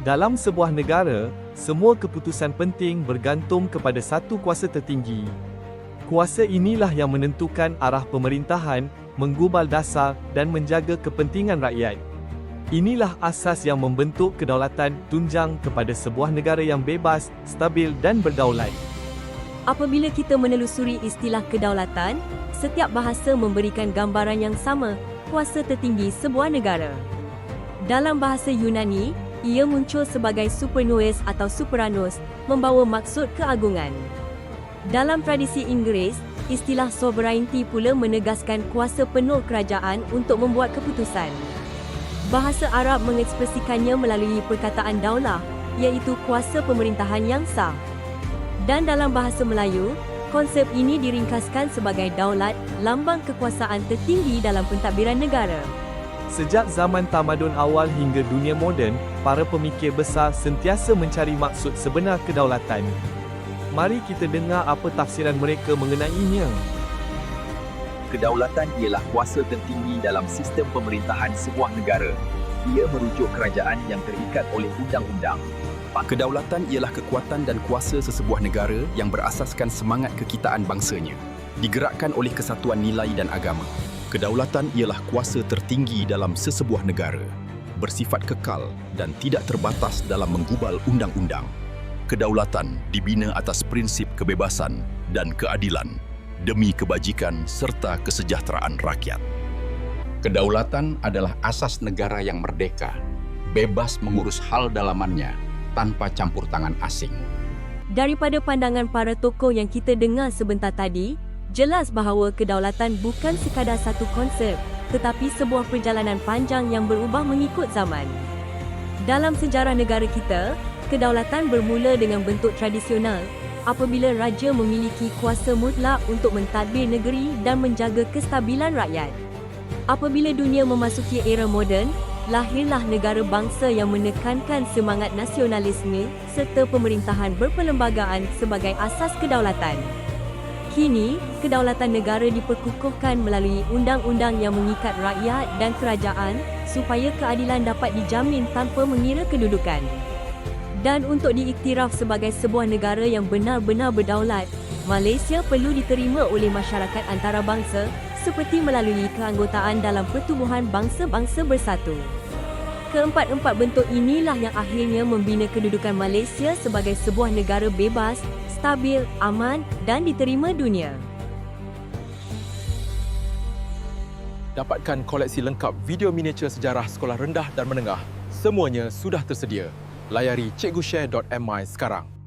Dalam sebuah negara, semua keputusan penting bergantung kepada satu kuasa tertinggi. Kuasa inilah yang menentukan arah pemerintahan, menggubal dasar dan menjaga kepentingan rakyat. Inilah asas yang membentuk kedaulatan tunjang kepada sebuah negara yang bebas, stabil dan berdaulat. Apabila kita menelusuri istilah kedaulatan, setiap bahasa memberikan gambaran yang sama kuasa tertinggi sebuah negara. Dalam bahasa Yunani, ia muncul sebagai supernues atau superanos, membawa maksud keagungan. Dalam tradisi Inggeris, istilah sovereignty pula menegaskan kuasa penuh kerajaan untuk membuat keputusan. Bahasa Arab mengekspresikannya melalui perkataan daulah, iaitu kuasa pemerintahan yang sah. Dan dalam bahasa Melayu, konsep ini diringkaskan sebagai daulat, lambang kekuasaan tertinggi dalam pentadbiran negara. Sejak zaman tamadun awal hingga dunia moden, para pemikir besar sentiasa mencari maksud sebenar kedaulatan. Mari kita dengar apa tafsiran mereka mengenainya. Kedaulatan ialah kuasa tertinggi dalam sistem pemerintahan sebuah negara. Ia merujuk kerajaan yang terikat oleh undang-undang. Kedaulatan ialah kekuatan dan kuasa sesebuah negara yang berasaskan semangat kekitaan bangsanya, digerakkan oleh kesatuan nilai dan agama. Kedaulatan ialah kuasa tertinggi dalam sesebuah negara, bersifat kekal dan tidak terbatas dalam menggubal undang-undang. Kedaulatan dibina atas prinsip kebebasan dan keadilan demi kebajikan serta kesejahteraan rakyat. Kedaulatan adalah asas negara yang merdeka, bebas mengurus hal dalamannya tanpa campur tangan asing. Daripada pandangan para tokoh yang kita dengar sebentar tadi, jelas bahawa kedaulatan bukan sekadar satu konsep, tetapi sebuah perjalanan panjang yang berubah mengikut zaman. Dalam sejarah negara kita, kedaulatan bermula dengan bentuk tradisional apabila raja memiliki kuasa mutlak untuk mentadbir negeri dan menjaga kestabilan rakyat. Apabila dunia memasuki era moden, lahirlah negara bangsa yang menekankan semangat nasionalisme serta pemerintahan berperlembagaan sebagai asas kedaulatan. Kini, kedaulatan negara diperkukuhkan melalui undang-undang yang mengikat rakyat dan kerajaan supaya keadilan dapat dijamin tanpa mengira kedudukan. Dan untuk diiktiraf sebagai sebuah negara yang benar-benar berdaulat, Malaysia perlu diterima oleh masyarakat antarabangsa seperti melalui keanggotaan dalam Pertubuhan Bangsa-Bangsa Bersatu. Keempat-empat bentuk inilah yang akhirnya membina kedudukan Malaysia sebagai sebuah negara bebas, stabil, aman dan diterima dunia. Dapatkan koleksi lengkap video miniatur sejarah sekolah rendah dan menengah. Semuanya sudah tersedia. Layari cikgushare.my sekarang.